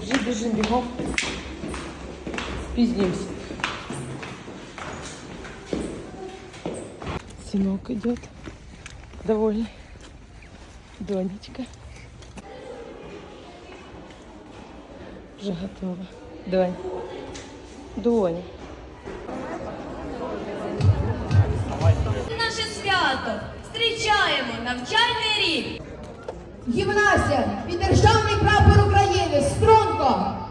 Вже біжимо бігом. Спізнімся. Синок идет. Довольный. Донечка. Вже готова. Донь. Доня. Наше свято зустрічаємо навчальний рік. Гімнасія під державний прапор України. Струнко!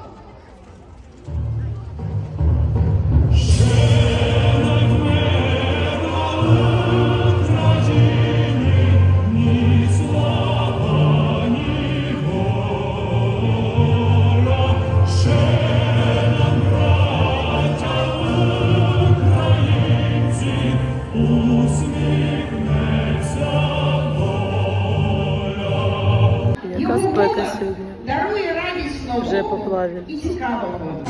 Яка спека сьогодні? Вже поплавили. і цікавого.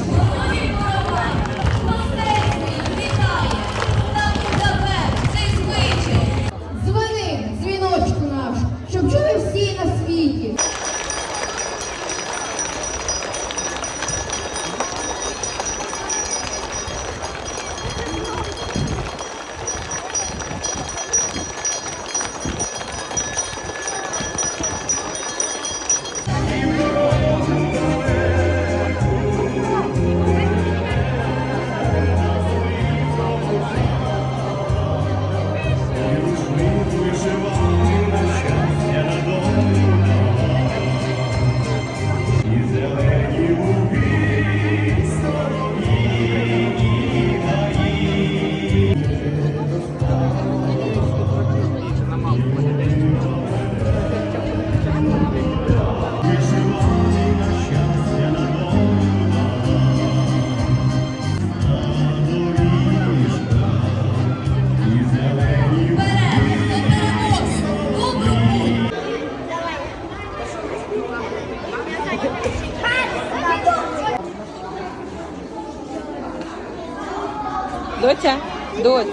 Доця, доць.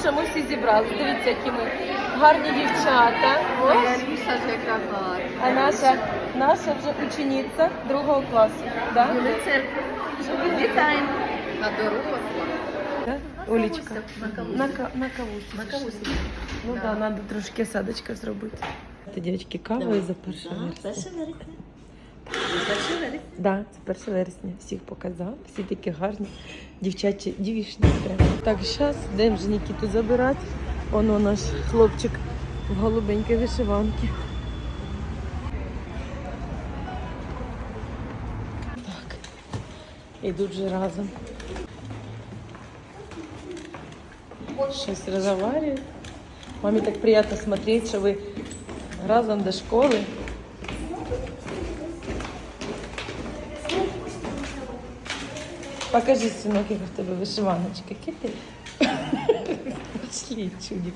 Що ми всі зібралися? Дивіться, які ми гарні дівчата. Ось. А наша, наша вже учениця другого класу. Да? Вітаємо на дорогу. Да? Олечка. На, ка- на кавусі. На кавусі. Ну так, да, треба трошки садочка зробити. Це, дівчатки, кава і за перше вересня. Перше вересня. Да, це 1 вересня. Всіх показав. Всі такі гарні. Дівчачі, дівішні. Так, зараз йдемо вже Нікіту забирати. Оно наш хлопчик в голубенькій вишиванці. Так. Ідуть вже разом. Щось розговорюють. Мамі так приємно смотреть, що ви разом до школи. Покажи, сынок, яка в тебе вишиваночка. Кити. Пошли, чудик.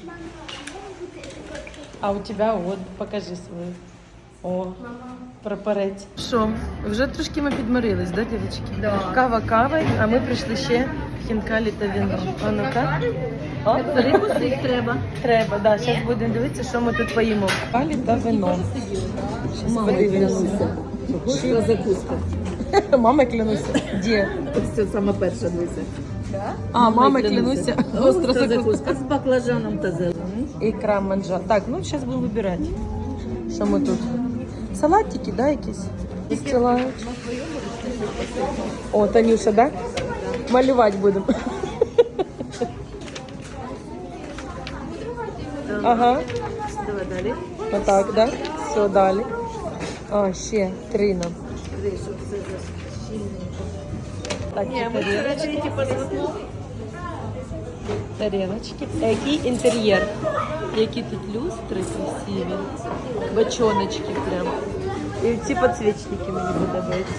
А у тебя от, покажи свою. О, прапорець. Що, вже трошки ми підморились, да, дівчатки? Да. Кава кава, а ми прийшли ще в хінкалі та віно. А ну-ка. О, Перекусити треба. Треба, да. Зараз будемо дивитися, що ми тут поїмо. Калі та вино. Щас подивимося. Гостра закуска. Мама клянуся. Де? Це саме перша дивися. А, мама клянуся. Гостра закуска. з баклажаном та зеленим. Икра манджа. Так, ну сейчас будем выбирать. Що ми тут? Салатики, да, якісь? Розсилають. О, Танюша, да? Малювати будемо. Ага. Давай далі. Отак, да? Все, далі. А, ще три нам. А який інтер'єр? Які тут люстри красиві. Бочоночки прям. І ці підсвічники мені подобаються.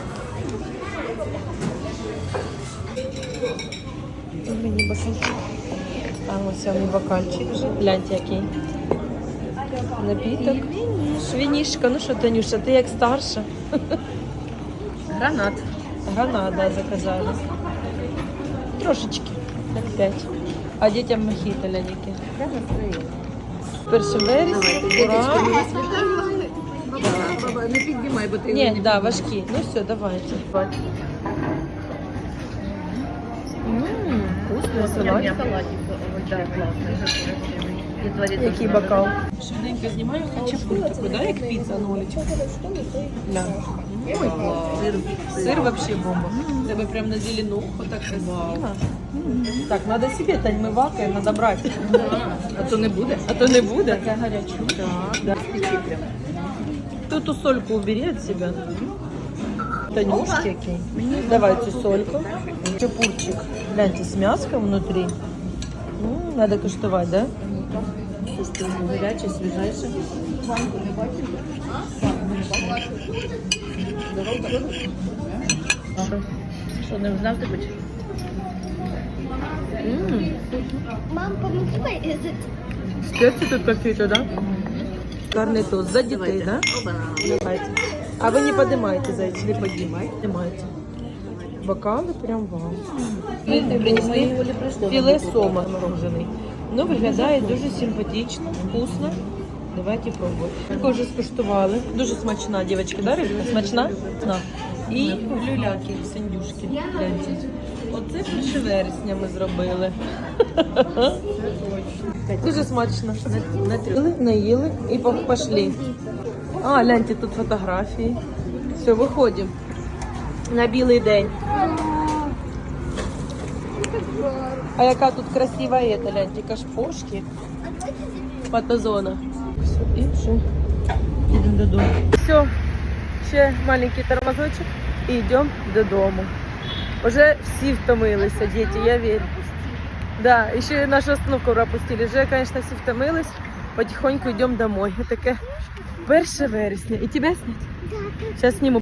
Мені бокальчик. А ось він бокальчик вже. Гляньте, який. Напіток. Вінішка. Ну що, Танюша, ти як старша? Гранат. Гранада заказали. Трошечки, як п'ять. А дітям мохіто ляніки. Я настроєна. Перший вересня, Давайте, ура! баба, не піднімай, бо ти Ні, так, да, важкі. Ну все, давайте. Ммм, вкусний салат. Який бокал? Швиденько знімаю хачапурку, да, як піца, Нолечка? Да. Ой, сир, сир вообще бомба. Тебе прям на зеленуху так красиво. Так, надо себе тань мивака, надо брати. А то не буде? А то не буде. Така гаряча. Так, да. Ту ту сольку убери від себе. Танюшки який. Давай цю сольку. Чапурчик. Гляньте, з м'яском внутрі. М, Надо куштувати, да? Гаряче, свіжайше. Що, не знав ти хочеш? Мам, помоги порезать. Специи тут какие-то, да? Карный тост за детей, да? Давайте. А вы не поднимаете, зайчик? Не поднимайте. Поднимайте. Бокалы прям вау. Ми принесли філе сома морожений. Ну, виглядає дуже симпатично, вкусно. Давайте пробувати. Таку вже скуштували. Дуже смачна, дівчатки, да, рибка? Смачна? На. І люляки, синдюшки. Оце 1 вересня ми зробили. Дуже смачно. Натрили, наїли і пошли. А, гляньте, тут фотографії. Все, виходимо. На білий день. А яка тут красива ета, гляньте, кашпошки. Фотозона. Все, і все. Йдемо додому. Все, ще маленький тормозочок і йдемо додому. Уже всі втомилися, діти, я вірю. Да, еще и нашу остановку пропустили. Вже, конечно, всі втомились. Потихоньку йдемо домой. Таке 1 вересня. І тебе снять? Зараз зніму.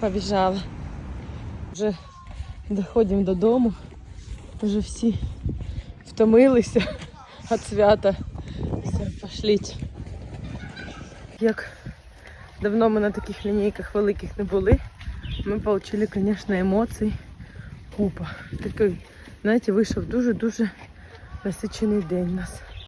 Побіжала. Вже доходимо додому. Вже всі втомилися від свята. Все, пошліть. Як давно ми на таких лінійках великих не були. Ми отримали, звісно, емоцій. Купа. Такий, знаєте, вийшов дуже-дуже насичений день у нас.